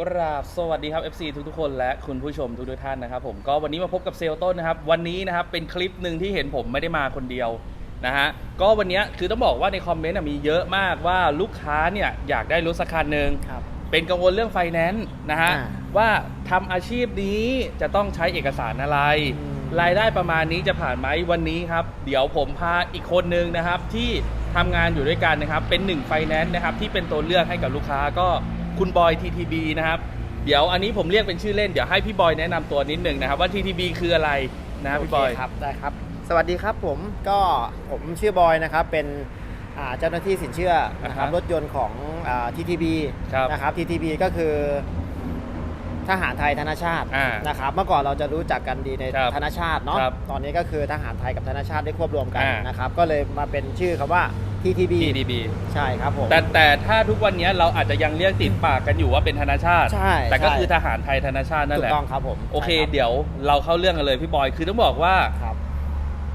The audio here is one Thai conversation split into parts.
กราบสวัสดีครับ FC ทุกๆคนและคุณผู้ชมทุกๆท่านนะครับผมก็วันนี้มาพบกับเซลล์ต้นนะครับ วันนี้นะครับเป็นคลิปหนึ่งที่เห็นผมไม่ได้มาคนเดียวนะฮะก็วันนี้คือต้องบอกว่าในคอมเมนต์อะมีเยอะมากว่าลูกค้าเนี่ยอยากได้รถสักคันหนึ่งครับ เป็นกังวลเรื่องไฟแนนซ์นะฮะอ่าว่าทำอาชีพนี้จะต้องใช้เอกสารอะไร อืม รายได้ประมาณนี้จะผ่านไหมวันนี้ครับ เดี๋ยวผมพาอีกคนนึงนะครับที่ทำงานอยู่ด้วยกันนะครับเป็นหนึ่งไฟแนนซ์นะครับที่เป็นตัวเลือกให้กับลูกค้าก็ คุณบอย TTB นะครับ เดี๋ยวอันนี้ผมเรียกเป็นชื่อเล่น เดี๋ยวให้พี่บอยแนะนำตัวนิดหนึ่งนะครับว่า TTB คืออะไรนะครับพี่บอย โเคครับได้ครับ สวัสดีครับผมก็ผมชื่อบอยนะครับ เป็นอ่าเจ้าหน้าที่สินเชื่อนะครับอ่าฮะรถยนต์ของอ่า TTB ครับ นะครับ TTB ก็คือ ทหารไทยธนชาติอ่านะครับเมื่อก่อนเราจะรู้จักกันดีในครับธนชาติเนาะครับตอนนี้ก็คือทหารไทยกับธนชาติได้ควบรวมกันอ่าน นะครับก็เลยมาเป็นชื่อคำว่า TTB TTB ใช่ครับผม แต่แต่ถ้าทุกวันนี้เราอาจจะยังเรียกติดปากกันอยู่ว่าเป็นธนาชาติ ใช่แต่ก็ใช่ คือทหารไทยธนาชาตินั่นถูแหกละ ต้องครับผมโอเค ใช่รับเดี๋ยวเราเข้าเรื่องกันเลยพี่บอยคือต้องบอกว่าครับ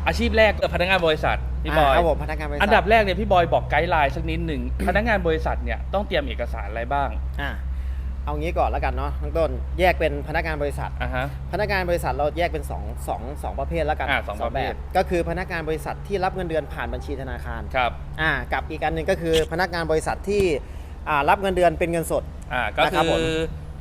อาชีพแรกเออพนักงานบริษัทพี่บอยาครับผมพนักงานบริษัทอันดับแรกเนี่ยพี่บอยบอกไกด์ไลน์สักนิดหนึ่ง พนักงานบริษัทเนี่ยต้องเตรียมเอกสารอะไรบ้าง อ่า เอางี้ก่อนแล้วกันเนาะทั้งต้นแยกเป็นพนักงานบริษัท อะฮะ พนักงานบริษัทเราแยกเป็น2องสองสองประเภทแล้วกันอ่าสองประเภทแบบก็คือพนักงานบริษัทที่รับเงินเดือนผ่านบัญชีธนาคารครับอ่ากับอีกอันหนึ่งก็คือพนักงานบริษัทที่อ่ารับเงินเดือนเป็นเงินสด อ่าก็นะครับคืผม อ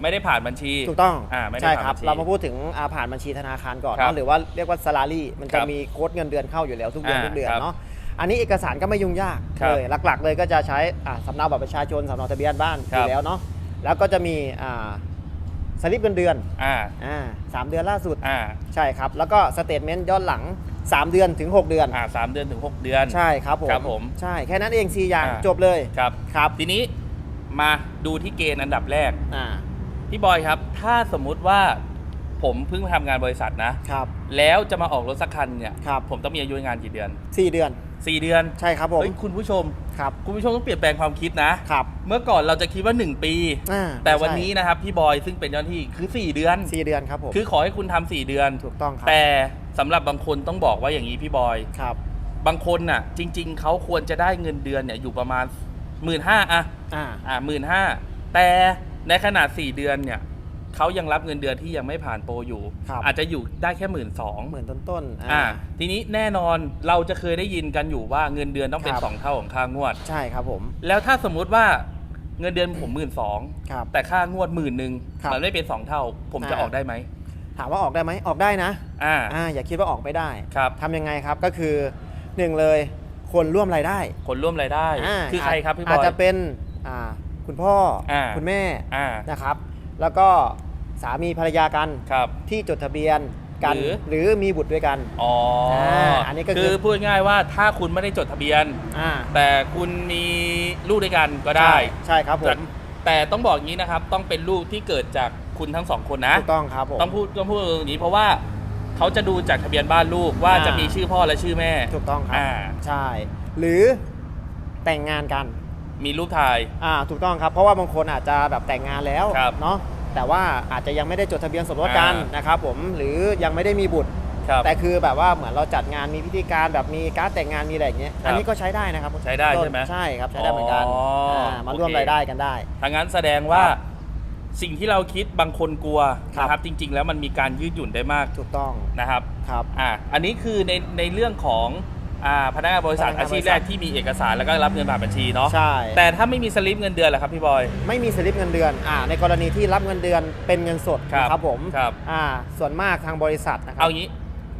ไม่ได้ผ่านบัญชีถูกต้องอ่าไม่ได้ใช่ผ่านครับบัญชี เรามาพูดถึงอ่าผ่านบัญชีธนาคารก่อนครับเนาะหรือว่าเรียกว่า salary มันจะครับมีโค้ดเงินเดือนเข้าอยู่แล้วทุกเดือนอ่าทุกเดือนครับเนาะอันนี้เอกสารก็ไม่ยุ่งยากครับเลยหลักๆ เลยก็จะใช้อ่าสำเนาบัตรประชาชนสำเนาทะเบียนบ้านอครับ ยู่แล้วเนาะ แล้วก็จะมีอ่าสลิปเงินเดือนอ่าอ่าสามเดือนล่าสุด อ่าใช่ครับ แล้วก็สเตทเมนต์ย้อนหลัง 3 เดือนถึง 6 เดือน อ่าสามเดือนถึงหกเดือน ใช่ครับผมครับผมใช่แค่นั้นเอง4อย่างอ่า จบเลยครับ ครับทีนี้มาดูที่เกณฑ์อันดับแรก อ่าพี่บอยครับ ถ้าสมมุติว่าผมเพิ่งมาทำงานบริษัทนะ ครับแล้วจะมาออกรถสักคันเนี่ย ครับผมต้องมีอายุงานกี่เดือน4เดือน 4 เดือนใช่ครับผมเฮ้ยคุณผู้ชมครับคุณผู้ชมต้องเปลี่ยนแปลงความคิดนะครับ เมื่อก่อนเราจะคิดว่า 1 ปี อ่าแต่วันใช่นี้นะครับพี่บอยซึ่งเป็นเจ้าหน้าที่คือ 4 เดือน4เดือนครับผมคือขอให้คุณทำ4เดือน ถูกต้องครับแต่สำหรับบางคนต้องบอกว่าอย่างนี้พี่บอย ครับ บางคนน่ะ จริง ๆ เขาควรจะได้เงินเดือนเนี่ยอยู่ประมาณ 1 5ื่นห้าอะอ่า อ่าหมื่นห้าแต่ในขนาด4เดือนเนี่ย เขายังรับเงินเดือนที่ยังไม่ผ่านโปรอยู่ ครับอาจจะอยู่ได้แค่หมื่นสองเหมือนต้นๆอ่า อ่า ทีนี้แน่นอนเราจะเคยได้ยินกันอยู่ว่าเงินเดือนต้องเป็นครับ สองเท่าของค่างวด ใช่ครับผมแล้วถ้าสมมุติว่าเงินเดือนผมหมื่นสองครับ แต่ค่างวดหมื่นหนึ่งครับมันไม่เป็นสองเท่า ผมจะอ่า ออกได้ไหมถามว่าออกได้ไหมออกได้นะอ่าอ่าอย่าคิดว่าออกไม่ได้ครับ ทำยังไงครับก็คือหนึ่งเลยคนร่วมรายได้คนร่วมรายได้าคือใครครับพี่บอาจอย จะเป็นอ่าคุณพ่ออาคุณแม่อ่า นะครับ แล้วก็ สามีภรรยากันครับ ที่จดทะเบียนกัน หรือ หรือมีบุตรด้วยกัน อ๋ออาอันนี้ก็คือ คือพูดง่ายๆว่าถ้าคุณไม่ได้จดทะเบียน อ่าแต่คุณมีลูกด้วยกันก็ได้ ใช่ใช่ครับผแต่มแต่ต้องบอกอย่างนี้นะครับ ต้องเป็นลูกที่เกิดจากคุณทั้งสองคนนะ ถูกต้องครับผม ต้องพูดต้องพูดอย่างนี้เพราะว่าเขาจะดูจากทะเบียนบ้านลูกว่าอ่า จะมีชื่อพ่อและชื่อแม่ถูกต้องครับ อ่าใช่ หรือแต่งงานกัน มีรูปถ่าย อ่าถูกต้องครับ เพราะว่าบางคนอาจจะแบบแต่งงานแล้วครับ เนาะ แต่ว่าอาจจะยังไม่ได้จดทะเบียนสมรสกันอ่าน นะครับผมหรือยังไม่ได้มีบุตร ครับ แต่คือแบบว่าเหมือนเราจัดงานมีพิธีการแบบมีการดแต่งงานมีอะไรอย่างเงี้ยครับอันนี้ก็ใช้ได้นะครับใช้ได้ใช่ไหมใช่ครับใช้ได้เหมือนกันอ๋ออ่ามาร่วมโอเค รายได้กันได้ทางนั้นแสดงว่าครับสิ่งที่เราคิดบางคนกลัวครับ นะครับ จริง ๆ แล้วมันมีการยืดหยุ่นได้มากถูกต้องนะครับ ครับ อ่าอันนี้คือในในเรื่องของอ่า พนักงานบริษัทพนักงานอาชีพบริษัทแรกที่มีเอกสารแล้วก็รับเงินผ่านบัญชีเนาะใช่ แต่ถ้าไม่มีสลิปเงินเดือนล่ะครับพี่บอย ไม่มีสลิปเงินเดือนอ่าในกรณีที่รับเงินเดือนเป็นเงินสดครับนะครับผมครับ อ่าส่วนมากทางบริษัทนะครั เอางี้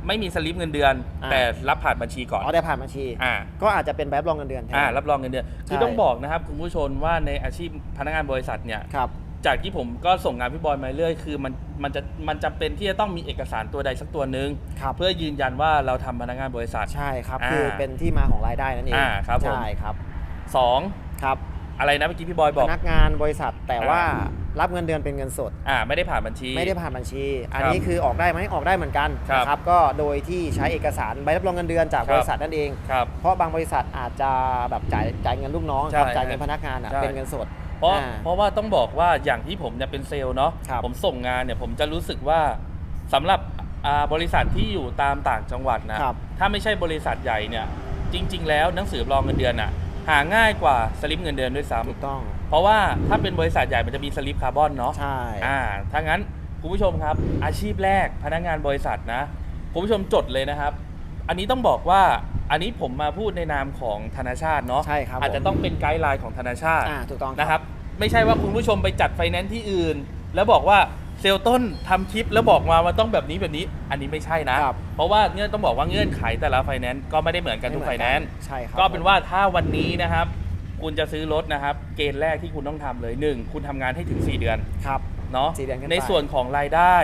ไม่มีสลิปเงินเดือน อ่า แต่รับผ่านบัญชีก่อนอ๋อได้ผ่านบัญชี อ่า ก็อาจจะเป็นแบบรองเงินเดือนแทน อ่ารับรองเงินเดือนคือใช่ ต้องบอกนะครับคุณผู้ชมว่าในอาชีพพนักงานบริษัทเนี่ย ครับ จากที่ผมก็ส่งงานพี่บอยมาเรื่อยคือมันมันจะมันจำเป็นที่จะต้องมีเอกสารตัวใดสักตัวหนึ่งครับ เพื่อยืนยันว่าเราทำพนักงานบริษัท ใช่ครับอ่าคือเป็นที่มาของรายได้นั่นเองอ่าครับผม ใช่ครับสองครับอะไรนะเมื่อกี้พี่บอยบอกพนักงานบริษัทแต่อ่า ว่ารับเงินเดือนเป็นเงินสด อ่าไม่ได้ผ่านบัญชี ไม่ได้ผ่านบัญชี อันครับนี้คือออกได้ไหมออกได้เหมือนกันครับนะครับก็โดยที่ใช้เอกสารใบรับรองเงินเดือนจากครับ บริษัทนั่นเอง ครับ เพราะบางบริษัทอาจจะแบบจ่ายจ่ายเงินลูกน้องใช่ครับจ่ายเงินพนักงานอะใช่ เป็นเงินสด เพราะอ่าเพราะว่าต้องบอกว่าอย่างที่ผมเนี่ยเป็นเซลล์เนาะครับผมส่งงานเนี่ยผมจะรู้สึกว่าสำหรับอ่าบริษัทที่อยู่ตามต่างจังหวัดนะครับ ถ้าไม่ใช่บริษัทใหญ่เนี่ยจริง ๆ แล้วหนังสือรับรองเงินเดือนอะหาง่ายกว่าสลิปเงินเดือนด้วยซ้ำถูกต้องเพราะว่าถ้าเป็นบริษัทใหญ่มันจะมีสลิปคาร์บอนเนาะ ใช่ อ่า ถ้างั้นคุณผู้ชมครับอาชีพแรกพนักงานบริษัทนะคุณผู้ชมจดเลยนะครับ อันนี้ต้องบอกว่าอันนี้ผมมาพูดในนามของธนาชาติเนาะใช่ครับอาจจะผมต้องเป็นไกด์ไลน์ของธนาชาติอ่าถูกต้องนะครับ ไม่ใช่ว่าคุณผู้ชมไปจัดไฟแนนซ์ที่อื่น แล้วบอกว่าเซลล์ต้นทำคลิปแล้วบอกมาว่าต้องแบบนี้แบบนี้ อันนี้ไม่ใช่นะครับเพราะว่าเงื่อนต้องบอกว่าเงื่อนไขแต่ละไฟแนนซ์ก็ไม่ได้เหมือนกันทุกไฟแนนซ์ใช่ครับก็เป็นว่าถ้าวันนี้นะครับ คุณจะซื้อรถนะครับ เกณฑ์แรกที่คุณต้องทำเลยหนึ่งคุณทำงานให้ถึง 4 เดือนครับเนาะสี่เดือนขึ้นไปในส่วนของรายได้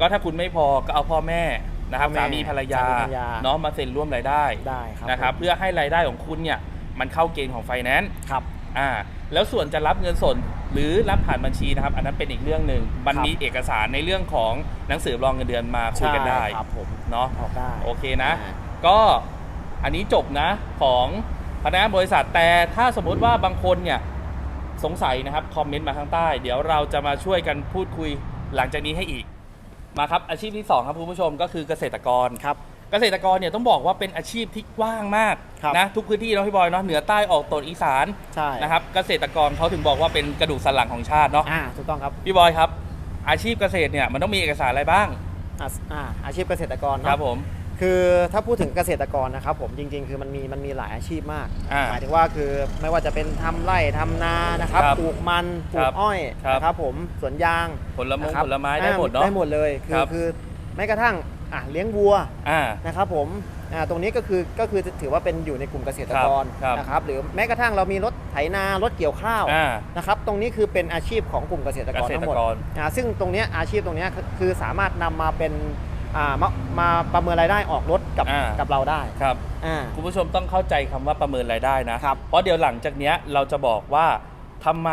ก็ถ้าคุณไม่พอก็เอาพ่อแม่ นะครับพ่อแม่สามีภรรยาสามีภรรยา เนาะมาเซ็นร่วมรายได้ได้ครับนะครับผมเพื่อให้รายได้ของคุณเนี่ยมันเข้าเกณฑ์ของไฟแนนซ์ครับ อ่าแล้วส่วนจะรับเงินสดหรือรับผ่านบัญชีนะครับ อันนั้นเป็นอีกเรื่องหนึ่งมันครับ มีเอกสารในเรื่องของหนังสือรองเงินเดือนมาคุยกันได้ใช่ครับผมเนาะ ออกได้ โอเคนะ อ่า ก็อันนี้จบนะของพนักงานบริษัทแต่ถ้าสมมุติว่าบางคนเนี่ยสงสัยนะครับ คอมเมนต์มาข้างใต้ เดี๋ยวเราจะมาช่วยกันพูดคุยหลังจากนี้ให้อีก มาครับอาชีพที่สองครับคุณผู้ชมก็คือเกษตรกรครับ เกษตรกรเนี่ยต้องบอกว่าเป็นอาชีพที่กว้างมากครับนะทุกพื้นที่เนาะพี่บอยเนาะเหนือใต้ออกตกอีสานใช่ นะครับเกษตรกรเขาถึงบอกว่าเป็นกระดูกสันหลังของชาติเนาะอ่าถูกต้องครับพี่บอยครับ อาชีพเกษตรเนี่ยมันต้องมีเอกสารอะไรบ้าง อ่าอ่าอาชีพเกษตรกรคเนาะรับผม คือถ้าพูดถึงเกษตรกรนะครับผมจริง ๆ คือมันมีมันมีหลายอาชีพมากอ่าหมายถึงว่าคือไม่ว่าจะเป็นทำไร่ทำนานะครับครับปลูกมันปลูครักบอ้อยครับ นะครับผมสวนยางผลไม้นะครับผลไม้ได้อ่าหมดเนาะ ได้หมดเลยคืครัอบ คือแม้กระทั่งอะเลี้ยงวัว อ่า นะครับผมอ่าตรงนี้ก็คือก็คือถือว่าเป็นอยู่ในกลุ่มเกษตรกรครับนะครับหรือแม้กระทั่งเรามีรถไถนารถเกี่ยวข้าวอ่า นะครับตรงนี้คือเป็นอาชีพของกลุ่มเกษตรกรเกษตรทั้งหมดกรอ่าซึ่งตรงเนี้ยอาชีพตรงเนี้ยคือคือสามารถนำมาเป็น อ่ามามาประเมินรายได้ออกรถกับอ่ากักับเราได้ครับ อ่า คุณผู้ชมต้องเข้าใจคำว่าประเมินรายได้นะเพราะเดี๋ยวหลังจากเนี้ยเราจะบอกว่าทำไม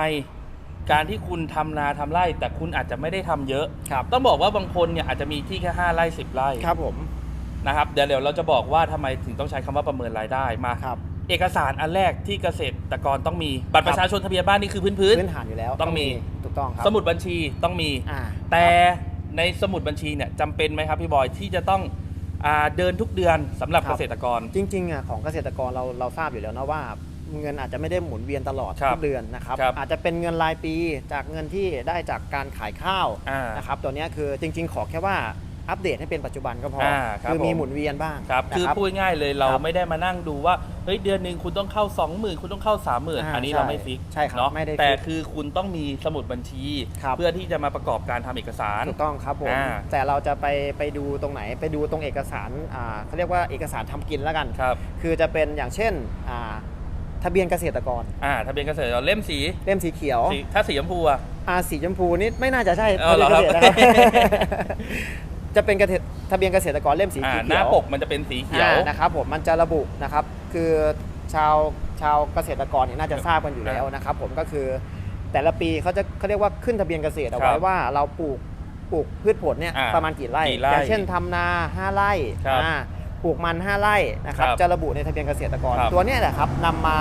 การที่คุณทำนาทำไร่ แต่คุณอาจจะไม่ได้ทำเยอะ ครับ ต้องบอกว่าบางคนเนี่ยอาจจะมีที่แค่5ไร่10ไร่ครับผมนะครับเดี๋ยวเดี๋ยวเราจะบอกว่าทำไมถึงต้องใช้คำว่าประเมินรายได้มา ครับ เอกสารอันแรกที่เกษตรกรต้องมีบัตรประชาชนทะเบียนบ้านนี่คือพื้นพื้น พื้นฐานอยู่แล้วต้องมี ถูกต้องครับ สมุดบัญชีต้องมี อ่าแต่ ในสมุดบัญชีเนี่ยจำเป็นไหมครับพี่บอยที่จะต้องอาเดินทุกเดือนสำหรับเกษตรกร จริงๆอะของเกษตรกรเราเราทราบอยู่แล้วนะว่า เงินอาจจะไม่ได้หมุนเวียนตลอดครับทุกเดือนนะครับครับอาจจะเป็นเงินรายปีจากเงินที่ได้จากการขายข้าวอ่านะครับตัวเนี้ยคือจริง ๆ ขอแค่ว่า อัปเดตให้เป็นปัจจุบันก็พออาครับคือมีผม หมุนเวียนบ้างครับนะคือครับพูดง่ายๆเลยเราครับไม่ได้มานั่งดูว่าเฮ้ยเดือนหนึ่งคุณต้องเข้า 20,000 คุณต้องเข้า 30,000 อ่าอันนี้ใช่เราไม่ฟิกใช่ครับเนาะไม่ได้ฟิกแต่คือคุณต้องมีสมุดบัญชี ครับ เพื่อที่จะมาประกอบการทำเอกสาร ถูกต้องครับผม อ่าแต่เราจะไปไปดูตรงไหนไปดูตรงเอกสารอ่าเขาเรียกว่าเอกสารทำกินแล้วกันครับ คือจะเป็นอย่างเช่นอ่าทะเบียนเกษตรกรอ่าทะเบียนเกษตรกรเล่มสีเล่มสีเขียวสีถ้าสีชมพูอะ อาสีชมพูนี่ไม่น่าจะใช่เอาทะเหรเบียอนเกษตรนะครับครับ จะเป็นเกษตรทะเบียนเกษตรกรเล่มสีอ่าเขียวหน้าปกมันจะเป็นสีเขียว อ่านะครับผมมันจะระบุนะครับ คือชาวชาวเกษตรกรเนี่ยน่าจะทราบกันอยู่แล้วนะครับผมก็คือแต่ละปีเขาจะเขาเรียกว่าขึ้นทะเบียนเกษตรเอาครัไว้บว่าเราปลูกปลูกพืชผลเนี่ยอ่าประมาณกี่ไร่ กี่ไร่อย่างเช่นทำนา 5 ไร่ครับอ่าปลูกมัน 5 ไร่นะครับครับจะระบุในทะเบียนเกษตรกร ครับ ตัวเนี้ยแหละครับนำมา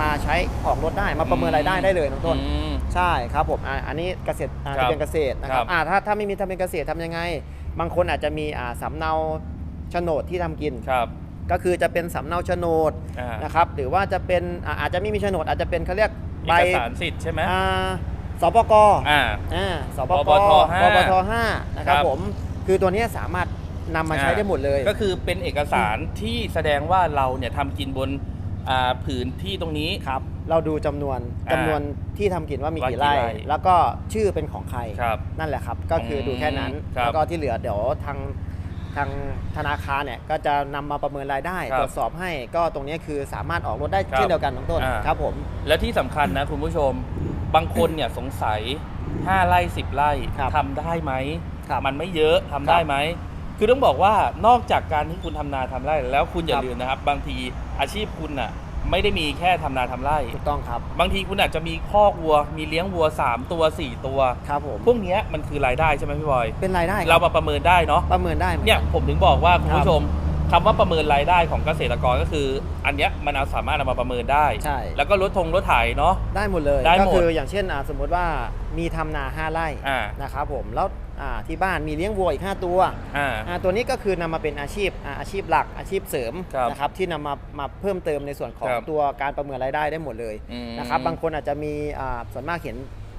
มาใช้ออกรถได้มาประเมินรายได้ได้เลยน้องต้น อืม ใช่ครับผมอ่าอันนี้เกษตรอ่าครับทะเบียนเกษตรนะคครัรับบอ่าถ้าถ้าไม่มีทะเบียนเกษตรทำยังไง บางคนอาจจะมีอ่าสำเนาโฉนดที่ทำกิน ครับ ก็คือจะเป็นสำเนาโฉนดอ่านะครับ หรือว่าจะเป็นอ่าอาจจะไม่มีโฉนดอาจจะเป็นเขาเรียกเอใบกสารสิทธิ์ใช่ไหมอ่าสปก อ่า อ่าสปปกปทห้าปปทห้านะครับครับ ผม คือตัวเนี้ยสามารถนำมาใช้อ่าได้หมดเลย ก็คือเป็นเอกสารที่แสดงว่าเราเนี่ยทำกินบนอ่าผืนที่ตรงนี้ครับ เราดูจำนวนอ่าจำนวนที่ทำกินว่ามีว่ากี่กี่ไร่ไร่แล้วก็ชื่อเป็นของใคร ครับนั่นแหละครับ ก็คืออมดูแค่นั้น ครับแล้วก็ที่เหลือเดี๋ยวทางทางธนาคารเนี่ยก็จะนำมาประเมินรายได้ ครับตรวจสอบให้ก็ตรงนี้คือสามารถออกรถได้ครับเช่นเดียวกันน้องต้นอ่า ครับผม และที่สำคัญนะคุณผู้ชมบางคนเนี่ยสงสัย 5ไร่10ไร่ครับทำได้ไหมครับ มันไม่เยอะทำได้ไหม คือต้องบอกว่านอกจากการที่คุณทำนาทำไร่แล้วคุณอย่าครับลืมนะครับ บางทีอาชีพคุณน่ะ ไม่ได้มีแค่ทำนาทำไร่ ถูกต้องครับบางทีคุณอาจจะมีคอกวัว มีเลี้ยงวัว 3 ตัว 4 ตัว ครับผมพวกเนี้ยมันคือรายได้ใช่ไหมพี่บอย เป็นรายได้คเรารับมาประเมินได้เนาะ ประเมินได้หมือกัเนี่ยผมถึงบอกว่าคุณครับผู้ชมคำว่าประเมินรายได้ของเกษตรกรก็คือ อันเนี้ยมันเอาสามารถเอามาประเมินได้ ใช่ แล้วก็ลดทงลดไถเนาะ ได้หมดเลยได้หมด ก็คืออย่างเช่นอ่าสมมติว่ามีทำนาห้าไร่อ่า นะครับผมแล้วอ่า ที่บ้านมีเลี้ยงวัวอีก 5 ตัวอ่า อ่าตัวนี้ก็คือนำมาเป็นอาชีพอ่าอาชีพหลักอาชีพเสริมครับนะครับที่นำมามาเพิ่มเติมในส่วนของครับตัวการประเมินรายได้ได้หมดเลยอืมนะครับบางคนอาจจะมีอ่าส่วนมากเห็น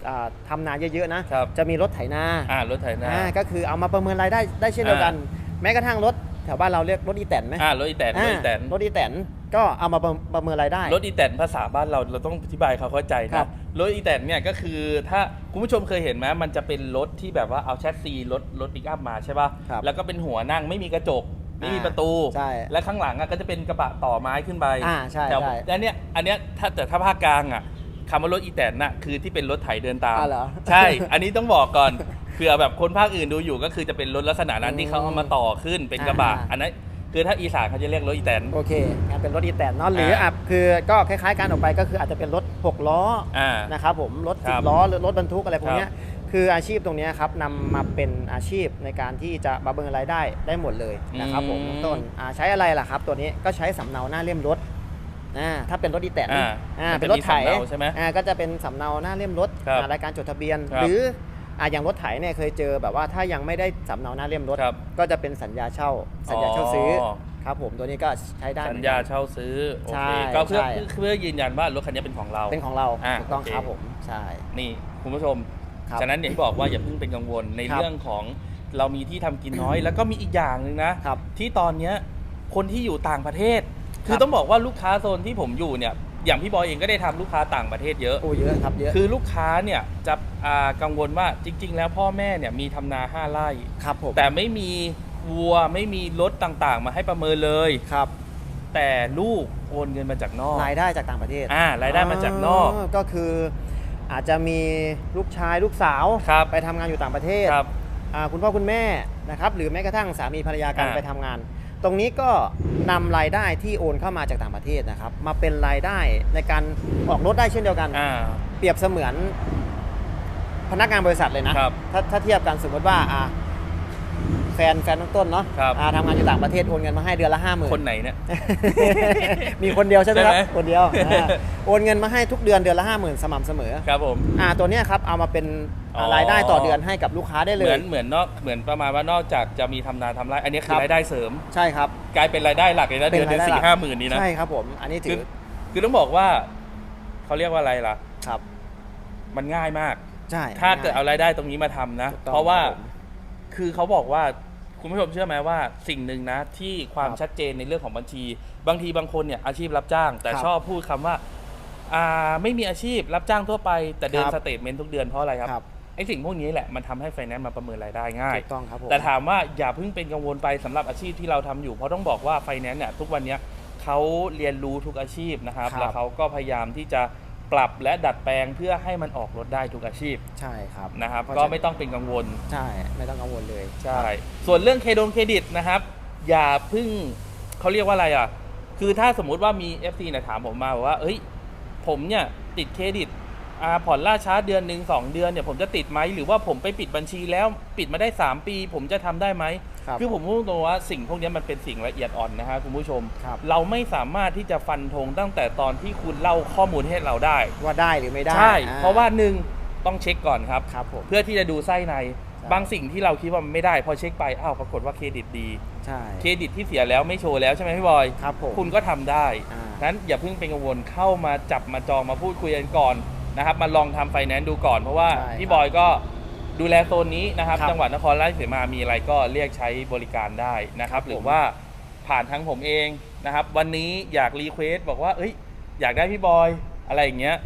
อ่าทำนาเยอะๆนะครับ จะมีรถไถนา อ่ารถไถนา อ่าก็คือเอามาประเมินรายได้ได้เช่นเดียวกัน แม้กระทั่งรถ แถวบ้านเราเรียกรถอีแตนไหมอ่ารถอีแตนรถอีแตนอ่ารถอีแตนก็เอามาประประเมินรายได้ รถอีแตนภาษาบ้านเราเราต้องอธิบายเขาเข้าใจครันะบรถอีแตนเนี่ยก็คือถ้าคุณผู้ชมเคยเห็นไหมมันจะเป็นรถที่แบบว่าเอาแชสซีรถรถปิกอัพมาใช่ป่ะครับแล้วก็เป็นหัวนั่งไม่มีกระจกไม่มีประตูใช่และข้างหลังอะก็จะเป็นกระบะต่อไม้ขึ้นไปอ่าใช่แต่ใช่อันเนี้ยอันเนี้ยถ้าแต่ถ้าภาคกลางอะ คำว่ารถอีแตนน่ะคือที่เป็นรถไถเดินตามอ่าเหรอใช่ อันนี้ต้องบอกก่อน เผื่อแบบคนภาคอื่นดูอยู่ก็คือจะเป็นรถลักษณะนั้นอืมที่เขาเอามาต่อขึ้นเป็นกระบะอ่า อันนั้นคือถ้าอีสานเขาจะเรียกรถอีแตน โอเคงั้นเป็นรถอีแตนเนาะหรืออ่าอะคือก็คล้ายๆกันออกไปก็คืออาจจะเป็นรถหกล้ออ่า นะครับผมรถครัสิบบล้อหรือรถบรรทุกอะไรพวกเนี้คยรับคืออาชีพตรงเนี้ยครับนำมาเป็นอาชีพในการที่จะบาเบิงรายได้ได้หมดเลยนะครับผมอืม ต้นอ่าใช้อะไรล่ะครับ ตัวนี้ก็ใช้สำเนาหน้าเล่มรถ อ่าถ้าเป็นรถอีแตนอ่าอ่ามันจะเป็นรถไถมีสำเนาใช่ไหมอ่าก็จะเป็นสำเนาหน้าเล่มรถครับอ่ารายการจดทะเบียนครับหรืออ่าอย่างรถไถเนี่ยเคยเจอแบบว่าถ้ายังไม่ได้สำเนาหน้าเล่มรถครับก็จะเป็นสัญญาเช่า สัญญาเช่าซื้อออครับผมตัวนี้ก็ใช้ได้สัเหญมือนญากันเช่าซื้อโอใช่เคก็เพื่อใช่เพื่อยืนยันว่ารถคันนี้เป็นของเราเป็นของเราอ่าถูกต้องโอเคครับผมใช่นี่คุณผู้ชมครับฉะนั้นอย่างที่บอกว่าอย่าเพิ่งเป็นกังวลในครับเรื่องของเรามีที่ทำกินน้อย แล้วก็มีอีกอย่างหนึ่งนะครับที่ตอนเนี้ยคนที่อยู่ต่างประเทศ คือครับต้องบอกว่าลูกค้าโซนที่ผมอยู่เนี่ยอย่างพี่บอยเองก็ได้ทำลูกค้าต่างประเทศเยอะ โอ้เยอะครับเยอะ คือลูกค้าเนี่ยจะอ่ากังวลว่าจริง ๆ แล้วพ่อแม่เนี่ยมีทำนาห้าไร่ครับผมแต่ไม่มีวัวไม่มีรถต่างๆ มาให้ประเมินเลยครับ แต่ลูกโอนเงินมาจากนอกรายได้จากต่างประเทศอ่ารายได้มาจากนอกก็คืออาจจะมีลูกชายลูกสาวครับไปทำงานอยู่ต่างประเทศครับอ่าคุณพ่อคุณแม่นะครับหรือแม้กระทั่งสามีภรรยากันอ่าไปทำงาน ตรงนี้ก็นำรายได้ที่โอนเข้ามาจากต่างประเทศนะครับ มาเป็นรายได้ในการออกรถได้เช่นเดียวกัน อ่า เปรียบเสมือนพนักงานบริษัทเลยนะครับ ถ้าถ้าเทียบกันสมมติว่าอ่า แฟนแฟนน้องต้นเนาะครับ อ่าทำงานอยู่ต่างประเทศโอนเงินมาให้เดือนละห้าหมื่น คนไหนเนี่ย มีคนเดียวใช่ไหมครับ ใช่ไหม คนเดียวอ่าโอนเงินมาให้ทุกเดือนเดือนละห้าหมื่นสม่ำเสมอ ครับผม อ่าตัวเนี้ยครับเอามาเป็นอ๋อ รายได้ต่อเดือนให้กับลูกค้าได้เลเหมืย อนเหมือนนอกเหมือนประมาณว่านอกจากจะมีทำนาทำไรอันนี้คืครัอบ รายได้เสริม ใช่ครับ กลายเป็นรายได้หลักเลยนะเป็เดือนนเดือนรายได้หลัสี่กห้าหมื่นนี้นะ ใช่ครับผม อันนี้ถืคืออคือต้องบอกว่าเขาเรียกว่าอะไรล่ะ ครับมันง่ายมาก ใช่ถ้าเกิดเอารายได้ตรงนี้มาทำนะ ถูกต้องเพราะว่าครับผม คือเขาบอกว่าคุณผู้ชมเชื่อไหมว่าสิ่งหนึ่งนะที่ความครับชัดเจนในเรื่องของบัญชี บางทีบางคนเนี่ยอาชีพรับจ้าง แต่ครับชอบพูดคำว่าอ่าไม่มีอาชีพรับจ้างทั่วไป แต่เดินครับสเตทเมนต์ทุกเดือนเพราะอะไรครับครับ ไอ้สิ่งพวกนี้แหละมันทำให้ไฟแนนซ์มาประเมินรายได้ง่าย ถูกต้องครับผม แต่ถามว่าอย่าเพิ่งเป็นกังวลไปสำหรับอาชีพที่เราทำอยู่เพราะต้องบอกว่าไฟแนนซ์เนี่ยทุกวันเนี้ยเขาเรียนรู้ทุกอาชีพนะครับ ครับแล้วเขาก็พยายามที่จะ ปรับและดัดแปลงเพื่อให้มันออกรถได้ทุกอาชีพใช่ครับนะครับเพราะก็ฉะนั้นไม่ต้องเป็นกังวลใช่ไม่ต้องกังวลเลยใช่ส่วนเรื่องเครดงเครดิตนะครับ อย่าเพึ่งเขาเรียกว่าอะไรอะ คือถ้าสมมุติว่ามี FC เนี่ยถามผมมาบอกว่าเอ้ย ผมเนี่ยติดเครดิตอ่าผ่อนล่าช้าเดือนหนึ่งสองเดือนเนี่ยผมจะติดไหมหรือว่าผมไปปิดบัญชีแล้วปิดมาได้ 3 ปี ผมจะทำได้ไหม ครับคือผมพูดตรงๆว่าสิ่งพวกนี้มันเป็นสิ่งละเอียดอ่อนนะฮะคุณผู้ชม ครับ เราไม่สามารถที่จะฟันธงตั้งแต่ตอนที่คุณเล่าข้อมูลให้เราได้ ว่าได้หรือไม่ได้ใช่ อ่เพราะว่าหนึ่งต้องเช็คก่อนครับ ครับผม เพื่อที่จะดูไส้ในใช่ บางสิ่งที่เราคิดว่ามันไม่ได้พอเช็คไปอ้าวปรากฏว่าเครดิตดี ใช่เครดิตที่เสียแล้วไม่โชว์แล้วใช่ไหมพี่บอย ครับผม คุณก็ทำได้อ่านั้นอย่าเพิ่งเป็นกังวลเข้ามาจับมาจองมาพูดคุยกันก่อนนะครับ มาลองทำไฟแนนซ์ดูก่อนเพราะว่าใช่พี่ครับบอยก็ ดูแลโซนนี้นะครับ ครับจังหวัดนครราชสีมามีอะไรก็เรียกใช้บริการได้นะครับครับผมหรือว่าผ่านทางผมเองนะครับ วันนี้อยากรีเควสบอกว่า เอ้ย อยากได้พี่บอยอะไรอย่างเงี้ย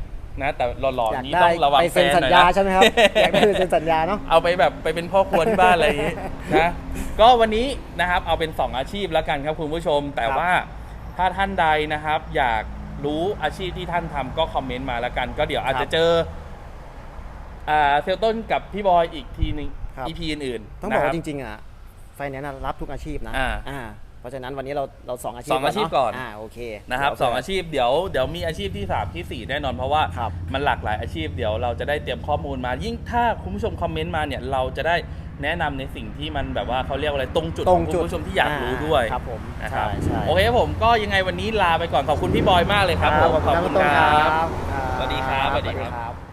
นะแต่หล่ออยากๆนี้ได้ต้องระวังไปแฟเซ็นนหสัญน่อยญานะ ใช่ไหมครับ อยากได้ไปเซ็นสัญญาเนาะ เอาไปแบบไปเป็นพ่อครัวที่บ้านอะไรอย่างนี้นะ ก็วันนี้นะครับเอาเป็น 2 อาชีพแล้วกันครับคุณผู้ชม แต่ครับว่าถ้าท่านใดนะครับ อยากรู้อาชีพที่ท่านทำก็คอมเมนต์มาแล้วกัน ก็เดี๋ยวอาจจะเจอ อ่าเซลต้นกับพี่บอยอีกทีหนึง ครับ EP อื่นๆต้องบอกนะคว่ารับจริงๆอะไฟแนนซ์รับทุกอาชีพนะอ่าอ่าเพราะฉะนั้นวันนี้เราเราสองอาชีพสองอาชีพเนะก่อนอ่าโอเคนะครับเดี๋ยวสองอาชีพเดี๋ยวเดี๋ยวมีอาชีพที่ 3 ที่ 4 แน่นอนเพราะว่าครับ มันหลากหลายอาชีพเดี๋ยวเราจะได้เตรียมข้อมูลมา ยิ่งถ้าคุณผู้ชมคอมเมนต์มาเนี่ยเราจะได้แนะนำในสิ่งที่มันแบบว่าเขาเรียกว่าอะไรตรงจุดตขรองงจุคุดณผู้ชมที่อยากรู้ด้วยครับผมนะครับใช่ใช่ โอเคครับผมก็ยังไงวันนี้ลาไปก่อนขอบคุณพี่บอยมากเลยครับผมขอบคุณขอบครับคุณต้นคครัรับบสวัสดีครับสสวัวัสสดีดีครับครับ